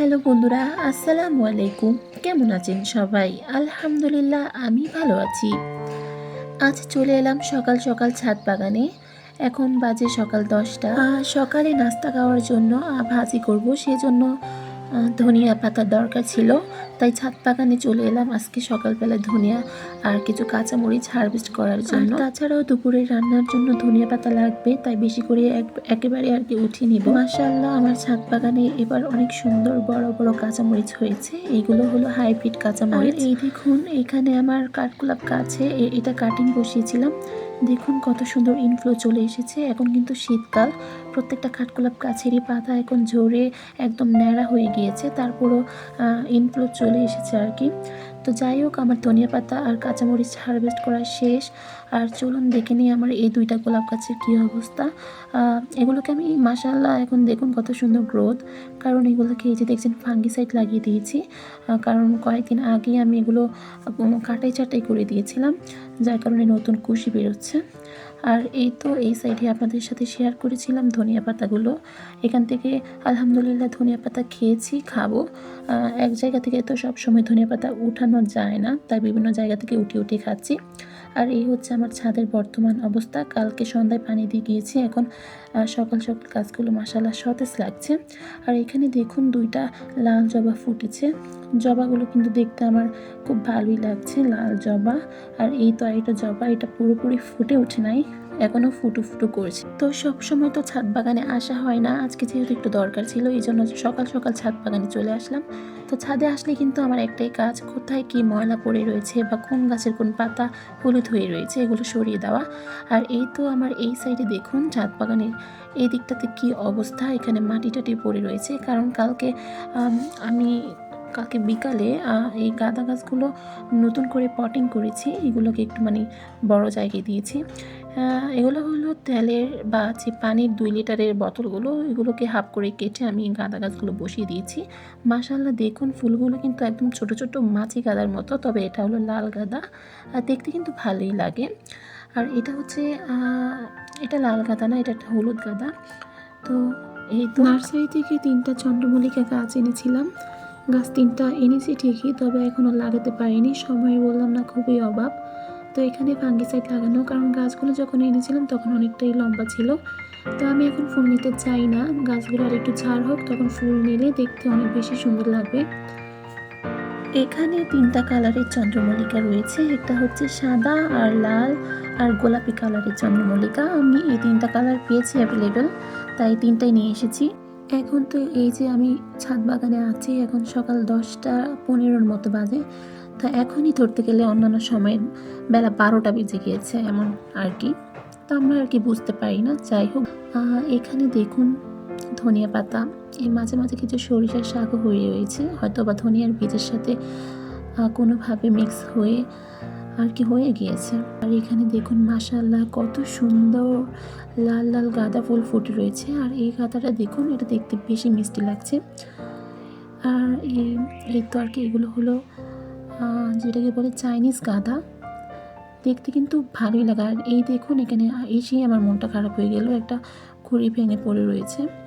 Hello বন্ধুরা, আসসালামু আলাইকুম। কেমন আছেন সবাই? আলহামদুলিল্লাহ, আমি ভালো আছি। আজ চলে এলাম সকাল সকাল ছাদ বাগানে। এখন বাজে সকাল দশটা। সকালে নাস্তা খাওয়ার জন্য ভাজি করব। সেজন্য ধনিয়া পাতার দরকার ছিল তাই ছাদ বাগানে চলে এলাম আজকে সকালবেলা ধনিয়া আর কিছু কাঁচামরিচ হারভেস্ট করার জন্য। তাছাড়াও দুপুরে রান্নার জন্য ধনিয়া পাতা লাগবে তাই বেশি করে এক- একেবারে আর কি উঠিয়ে নিব। মাশাল্লাহ আমার ছাদ বাগানে এবার অনেক সুন্দর বড় বড় কাঁচামরিচ হয়েছে। এইগুলো হলো হাইব্রিড কাঁচামরিচ। এই দেখুন এখানে আমার কাঠগোলাপ গাছে এটা কাটিং বসিয়েছিলাম। দেখুন কত সুন্দর ইনফ্লো চলে এসেছে। এখন কিন্তু শীতকাল, প্রত্যেকটা কাঠগোলাপ গাছেরই পাতা এখন ঝরে একদম ন্যাড়া হয়ে গিয়েছে, তারপরও ইনফ্লো চলে এসেছে আর কি। তো যাই হোক, আমার ধনিয়া পাতা আর কাঁচামরিচ হারভেস্ট করা শেষ। আর চলুন দেখে নিই আমার এই দুইটা গোলাপ গাছের কী অবস্থা। এগুলোকে আমি মাসাল্লাহ এখন দেখুন কত সুন্দর গ্রোথ কারণ এগুলোকে এই যে দেখছেন ফাঙ্গিসাইড লাগিয়ে দিয়েছি। কারণ কয়েকদিন আগে আমি এগুলো কাটাই চাটাই করে দিয়েছিলাম। যার কারণে নতুন কুশি বেরোচ্ছে। আর এই তো এই সাইডে আপনাদের সাথে শেয়ার করেছিলাম ধনিয়া পাতাগুলো। এখান থেকে আলহামদুলিল্লাহ ধনিয়া পাতা খেয়েছি, খাব। এক জায়গা থেকে তো সবসময় ধনিয়া পাতা উঠানো যায় না, তাই বিভিন্ন জায়গা থেকে উঠে উঠে খাচ্ছি। আর এই হচ্ছে আমার ছাদের বর্তমান অবস্থা। কালকে সন্ধ্যায় পানি দিয়ে গিয়েছি, এখন সকাল সকাল গাছগুলো মশালা সতেজ লাগছে। আর এখানে দেখুন দুইটা লাল জবা ফুটেছে। জবাগুলো কিন্তু দেখতে আমার খুব ভালোই লাগছে, লাল জবা। আর এই তো একটা জবা, এটা পুরোপুরি ফুটে ওঠে নাই। এখনও ফুটু ফুটু করছে। তো সব সময় তো ছাদ বাগানে আসা হয় না। আজকে যেহেতু একটু দরকার ছিল, এই জন্য সকাল সকাল ছাদ বাগানে চলে আসলাম। তো ছাদে আসলে কিন্তু আমার একটাই কাজ, কোথায় কি ময়লা পড়ে রয়েছে বা কোন গাছের কোন পাতা হলুদ হয়ে রয়েছে, এগুলো সরিয়ে দেওয়া। আর এই তো আমার এই সাইডে দেখুন ছাদ বাগানের এই দিকটাতে কি অবস্থা। এখানে মাটি টাটি পড়ে রয়েছে। কারণ কালকে আমি কালকে বিকালে এই গাঁদা গাছগুলো নতুন করে পটিং করেছি। এগুলোকে একটু মানে বড় জায়গায় দিয়েছি। এগুলো হলো তেলের বা যে পানির দুই লিটারের বোতলগুলো। এগুলোকে হাফ করে কেটে আমি গাঁদা গাছগুলো বসিয়ে দিয়েছি। মাশাল্লাহ দেখুন ফুলগুলো কিন্তু একদম ছোট ছোট মাছি গাদার মতো, তবে এটা হলো লাল গাঁদা। আর দেখতে কিন্তু ভালোই লাগে। আর এটা হচ্ছে এটা লাল গাঁদা না, এটা একটা হলুদ গাঁদা। তো এই নার্সারি থেকে তিনটা চন্দ্রমল্লিকা গাছ এনেছিলাম। গাছ তিনটা এনেছি ঠিকই, তবে এখনও লাগাতে পারিনি। সময় বললাম না, খুবই অভাব তো এখানে ফাঙ্গিসাইড লাগানো, কারণ গাছগুলো যখন এনেছিলাম তখন অনেকটাই লম্বা ছিল। তো আমি এখন ফুল নিতে চাই না। গাছগুলো আর একটু ঝাড় হোক, তখন ফুল নিলে দেখতে অনেক বেশি সুন্দর লাগবে। এখানে তিনটা কালারের চন্দ্রমল্লিকা রয়েছে। একটা হচ্ছে সাদা আর লাল আর গোলাপি কালারের চন্দ্রমল্লিকা। আমি এই তিনটা কালার পেয়েছি অ্যাভেলেবেল তাই তিনটাই নিয়ে এসেছি। এখন তো এই যে আমি ছাদ বাগানে আছি, এখন সকাল দশটা পনেরোর মতো বাজে। তা এখনই ধরতে গেলে অন্যান্য সময়ের বেলা বারোটা বেজে গিয়েছে এমন আর কি। তা আমরা আর কি বুঝতে পারি না, যাই হোক। এখানে দেখুন ধনিয়া পাতা। এর মাঝে মাঝে কিছু সরিষার শাকও হয়ে রয়েছে। হয়তো বা ধনিয়ার বীজের সাথে কোনোভাবে মিক্স হয়ে আর কি হয়ে গিয়েছে। আর এখানে দেখুন মাশাল্লাহ কত সুন্দর লাল লাল গাঁদা ফুল ফুটে রয়েছে। আর এই গাঁদাটা দেখুন, এটা দেখতে বেশি মিষ্টি লাগছে। আর এই তো আর কি, এগুলো হলো যেটাকে বলে চাইনিজ গাঁদা। দেখতে কিন্তু ভালোই লাগে। আর এই দেখুন, এখানে এসেই আমার মনটা খারাপ হয়ে গেল। একটা খুঁড়ি ভেঙে পড়ে রয়েছে।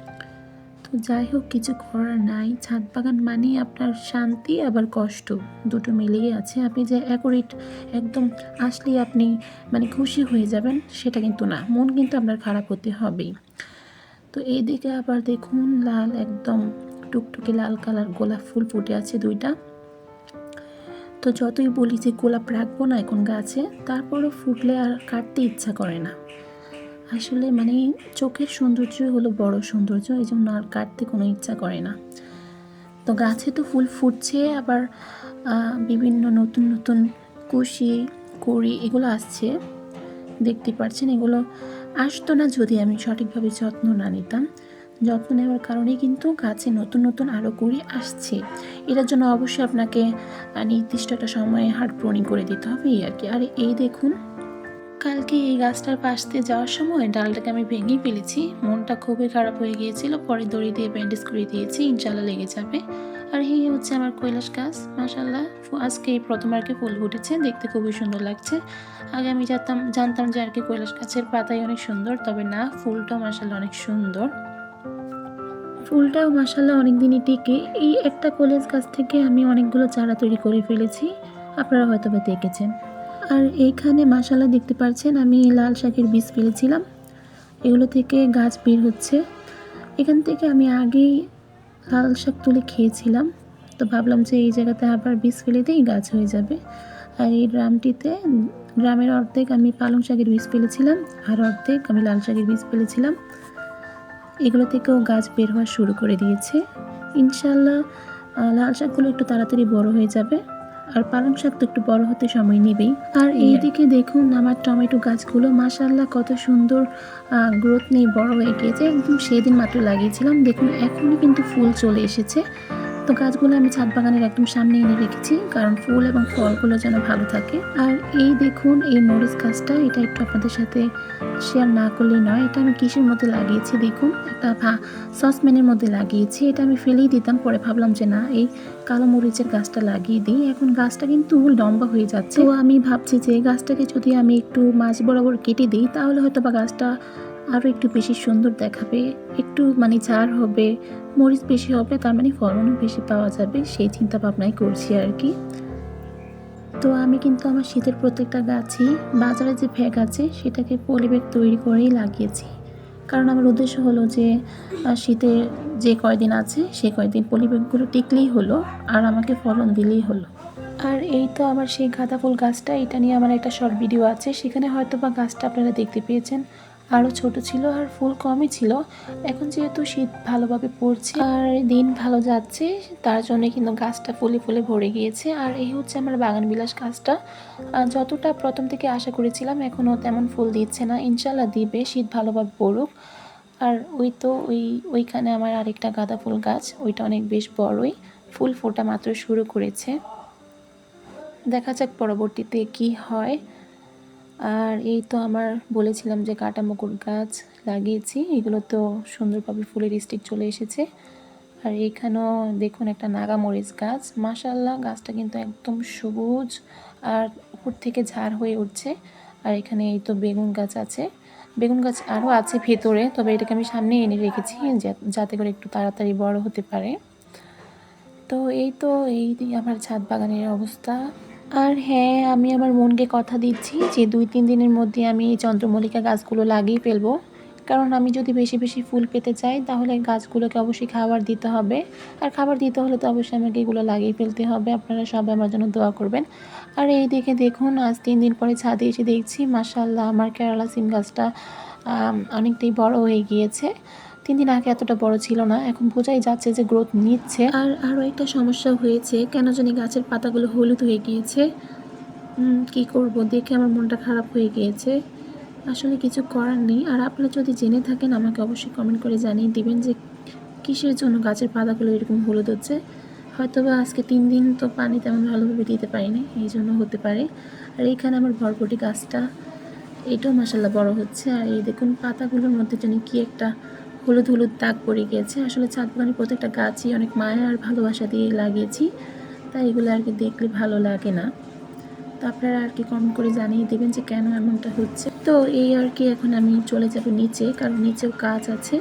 যাই হোক, কিছু করার নাই। ছাদ বাগান মানেই আপনার শান্তি, আবার কষ্ট। দুটো মিলিয়ে আছে। আপনি যে অ্যাকোরেট একদম আসলেই আপনি মানে খুশি হয়ে যাবেন, সেটা কিন্তু না। মন কিন্তু আপনার খারাপ হতে হবেই। তো এই দিকে আবার দেখুন, লাল একদম টুকটুকে লাল কালার গোলাপ ফুল ফুটে আছে দুইটা। তো যতই বলি যে গোলাপ রাখব না এখন গাছে, তারপরও ফুটলে আর কাটতে ইচ্ছা করে না। আসলে মানে চোখের সৌন্দর্যই হলো বড় সৌন্দর্য, এই জন্য আর কাটতে কোনো ইচ্ছা করে না। তো গাছে তো ফুল ফুটছে, আবার বিভিন্ন নতুন নতুন কুশি, কড়ি এগুলো আসছে। দেখতে পাচ্ছেন এগুলো আসতো না যদি আমি সঠিকভাবে যত্ন না নিতাম। যত্ন নেওয়ার কারণে কিন্তু গাছে নতুন নতুন আরও কুড়ি আসছে। এটার জন্য অবশ্যই আপনাকে নির্দিষ্ট একটা সময়ে হাট প্রণি করে দিতে হবে আর কি। আর এই দেখুন কালকে এই গাছটার পাশ দিয়ে যাওয়ার সময় ডালটাকে আমি ভেঙেই ফেলেছি। মনটা খুবই খারাপ হয়ে গিয়েছিল, পরে দড়ি দিয়ে ব্যান্ডেজ করে দিয়েছি ইনশাল্লাহ লেগে যাবে। আর এই হচ্ছে আমার কৈলাস গাছ মাসাল্লাহ আজকে এই প্রথম আর কি ফুল ফুটেছে, দেখতে খুবই সুন্দর লাগছে। আগে আমি জানতাম জানতাম যে আর কি কৈলাস গাছের পাতাই অনেক সুন্দর, তবে না, ফুলটাও মাসাল্লাহ অনেক সুন্দর। ফুলটাও মাসাল্লাহ অনেক দিনই টিকে। এই একটা কলেজ গাছ থেকে আমি অনেকগুলো চারা তৈরি করে ফেলেছি। আপনারা হয়তো বা দেখেছেন। আর এইখানে মাসাল্লাহ দেখতে পাচ্ছেন আমি লাল শাকের বীজ ফেলেছিলাম। এগুলো থেকে গাছ বের হচ্ছে। এখান থেকে আমি আগেই লাল শাক তুলে খেয়েছিলাম। তো ভাবলাম যে এই জায়গাতে আবার বীজ ফেলে দিই, গাছ হয়ে যাবে। আর এই ড্রামটিতে গ্রামের অর্ধেক আমি পালং শাকের বীজ ফেলেছিলাম আর অর্ধেক আমি লাল শাকের বীজ ফেলেছিলাম। এগুলো থেকেও গাছ বের হওয়া শুরু করে দিয়েছে। ইনশাল্লাহ লাল শাকগুলো একটু তাড়াতাড়ি বড় হয়ে যাবে। আর পালং শাক তো একটু বড় হতে সময় নেবেই। আর এইদিকে দেখুন আমার টমেটো গাছগুলো মাশাল্লাহ কত সুন্দর গ্রোথ নিয়ে বড় হয়ে গিয়েছে। একদম সেদিন মাত্র লাগিয়েছিলাম। দেখুন এখনই কিন্তু ফুল চলে এসেছে। তো গাছগুলো আমি ছাদ বাগানের একদম সামনে এনে রেখেছি, কারণ ফুল এবং ফলগুলো যেন ভালো থাকে। আর এই দেখুন, এই মরিচ গাছটা, এটা একটু আপনাদের সাথে শেয়ার না করলেই নয়, এটা আমি কিসের মধ্যে লাগিয়েছি দেখুন, একটা ভা, সসপ্যানের মধ্যে লাগিয়েছি, এটা আমি ফেলেই দিতাম, পরে ভাবলাম যে না, এই কালো মরিচের গাছটা লাগিয়ে দিই। এখন গাছটা কিন্তু লম্বা হয়ে যাচ্ছে। তো আমি ভাবছি যে গাছটাকে যদি আমি একটু মাঝ বরাবর কেটে দিই, তাহলে হয়তো বা গাছটা আরও একটু বেশি সুন্দর দেখাবে, একটু মানে ঝাড় হবে, মরিচ বেশি হবে, তার মানে ফলনও বেশি পাওয়া যাবে, সেই চিন্তা ভাবনাই করছি আর কি। তো আমি কিন্তু আমার শীতের প্রত্যেকটা গাছই, বাজারে যে ভ্যাগ আছে, সেটাকে পলিব্যাগ তৈরি করেই লাগিয়েছি। কারণ আমার উদ্দেশ্য হলো যে শীতের যে কয়দিন আছে সেই কয়দিন পলিব্যাগগুলো টিকলেই হলো, আর আমাকে ফলন দিলেই হলো। আর এই তো আমার সেই গাঁদা ফুল গাছটা, এটা নিয়ে আমার একটা শর্ট ভিডিও আছে, সেখানে হয়তো বা গাছটা আপনারা দেখতে পেয়েছেন। আরও ছোট ছিল আর ফুল কমই ছিল। এখন যেহেতু শীত ভালোভাবে পড়ছে আর দিন ভালো যাচ্ছে, তার জন্য কিন্তু গাছটা ফুলে ফুলে ভরে গিয়েছে। আর এই হচ্ছে আমার বাগান বিলাস গাছটা যতটা প্রথম থেকে আশা করেছিলাম, এখনও তেমন ফুল দিচ্ছে না। ইনশাল্লাহ দিবে, শীত ভালোভাবে পড়ুক। আর ওই তো ওই, ওইখানে আমার আরেকটা গাঁদা ফুল গাছ, ওইটা অনেক বেশ বড়ই। ফুল ফোটা মাত্র শুরু করেছে। দেখা যাক পরবর্তীতে কি হয়। আর এই তো আমার বলেছিলাম যে কাটা মুকুর গাছ লাগিয়েছি, এগুলো তো সুন্দরভাবে ফুলের স্টিক চলে এসেছে। আর এইখানেও দেখুন একটা নাগামরিচ গাছ মাশাল্লাহ গাছটা কিন্তু একদম সবুজ আর উপর থেকে ঝাড় হয়ে উঠছে। আর এখানে এই তো বেগুন গাছ আছে। বেগুন গাছ আরও আছে ভেতরে, তবে এটাকে আমি সামনে এনে রেখেছি যাতে করে একটু তাড়াতাড়ি বড় হতে পারে। তো এই তো এই আমার ছাদ বাগানের অবস্থা। আর হ্যাঁ আমি আমার মনকে কথা দিচ্ছি যে দুই, তিন দিনের মধ্যে আমি এই চন্দ্রমল্লিকা গাছগুলো লাগিয়ে ফেলব। কারণ আমি যদি বেশি বেশি ফুল পেতে চাই, তাহলে গাছগুলোকে অবশ্যই খাবার দিতে হবে। আর খাবার দিতে হলে তো অবশ্যই আমাকে এগুলো লাগিয়ে ফেলতে হবে। আপনারা সবাই আমার জন্য দোয়া করবেন। আর এই দেখে দেখুন, আজ তিন দিন পরে ছাদে এসে দেখছি মাসাল্লাহ আমার কেরালা সিম গাছটা অনেকটাই বড় হয়ে গিয়েছে। তিন দিন আগে এতটা বড় ছিল না, এখন বোঝাই যাচ্ছে যে গ্রোথ নিচ্ছে। আর আরও একটা সমস্যা হয়েছে, কেন জানি গাছের পাতাগুলো হলুদ হয়ে গিয়েছে। কি করব? দেখে আমার মনটা খারাপ হয়ে গিয়েছে। আসলে কিছু করার নেই। আর আপনারা যদি জেনে থাকেন, আমাকে অবশ্যই কমেন্ট করে জানিয়ে দিবেন যে কিসের জন্য গাছের পাতাগুলো এরকম হলুদ হচ্ছে। হয়তো বা আজকে তিন দিন তো পানি তেমন ভালোভাবে দিতে পারিনি, এই জন্য হতে পারে। আর এইখানে আমার ভরপটি গাছটা, এটাও মাসাল্লাহ বড় হচ্ছে। আর এই দেখুন, পাতাগুলোর মধ্যে যেন কি একটা হলুদ হলুদ দাগ পড়ে গিয়েছে আসলে ছাদ বাগানের প্রত্যেকটা গাছই অনেক মায়া আর ভালোবাসা দিয়ে লাগিয়েছি। তাই এগুলো আর কি দেখলে ভালো লাগে না। তো আপনারা আর কি কমেন্ট করে জানিয়ে দেবেন যে কেন এমনটা হচ্ছে। তো এই আর কি এখন আমি চলে যাব নিচে, কারণ নিচেও কাজ আছে।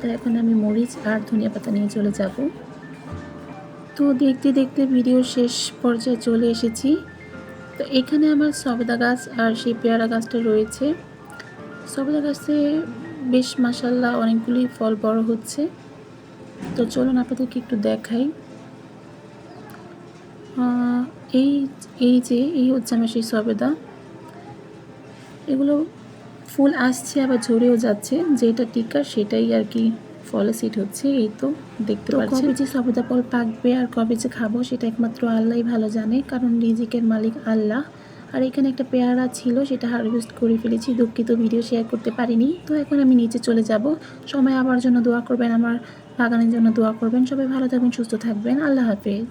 তো এখন আমি মরিচ আর ধনিয়া পাতা নিয়ে চলে যাব। তো দেখতে দেখতে ভিডিও শেষ পর্যায়ে চলে এসেছি। তো এখানে আমার সবেদা গাছ আর সেই পেয়ারা গাছটা রয়েছে। সবেদা গাছে বেশ মাসাল্লাহ অনেকগুলি ফল বড় হচ্ছে। তো চলুন আপনাদেরকে একটু দেখাই। এই এই যে এই হচ্ছে আমার সেই সবেদা। এগুলো ফুল আসছে আবার ঝরেও যাচ্ছে। যেটা টিকা সেটাই আর কি ফলে সিট হচ্ছে এই তো দেখতে পাচ্ছি কবে যে সবেদা ফল পাকবে আর কবে যে খাব সেটা একমাত্র আল্লাহই ভালো জানে কারণ রিজিকের মালিক আল্লাহ। আর এখানে একটা পেয়ারা ছিল, সেটা হারভেস্ট করে ফেলেছি। দুঃখিত ভিডিও শেয়ার করতে পারিনি। তো এখন আমি নিচে চলে যাব। সময় আবার জন্য দোয়া করবেন, আমার বাগানের জন্য দোয়া করবেন। সবাই ভালো থাকবেন, সুস্থ থাকবেন। আল্লাহ হাফেজ।